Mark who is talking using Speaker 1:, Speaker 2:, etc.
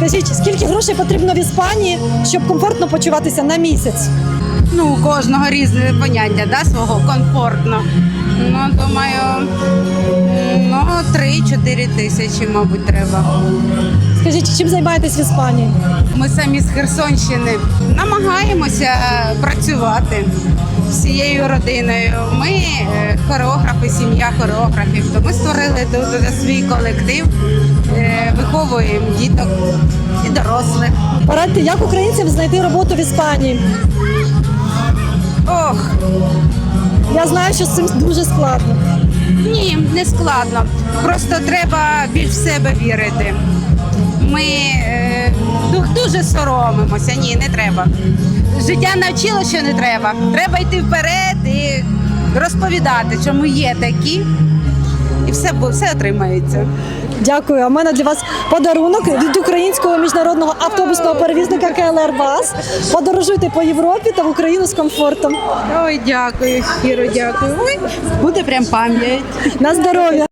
Speaker 1: Скажіть, скільки грошей потрібно в Іспанії, щоб комфортно почуватися на місяць?
Speaker 2: Ну, у кожного різне поняття да, свого комфортно. Ну, думаю, ну, 3-4 тисячі, мабуть, треба.
Speaker 1: Скажіть, чим займаєтесь в Іспанії?
Speaker 2: Ми самі з Херсонщини намагаємося е, працювати всією родиною. Ми е, хореографи, сім'я хореографів. То ми створили тут свій колектив, е, виховуємо діток і дорослих.
Speaker 1: Порадьте, як українцям знайти роботу в Іспанії?
Speaker 2: Ох,
Speaker 1: Я знаю, що з цим дуже складно.
Speaker 2: ні, не складно. Просто треба більш в себе вірити. Ми дуже соромимося. Ні, не треба. Життя навчило, що не треба. Треба йти вперед і розповідати, що ми є такі, і все, все отримається.
Speaker 1: Дякую. А в мене для вас подарунок від українського міжнародного автобусного перевізника КЛР Бас. Подорожуйте по Європі та в Україну з комфортом.
Speaker 2: Ой, дякую, щиро дякую. Ой, буде прям пам'ять.
Speaker 1: На здоров'я!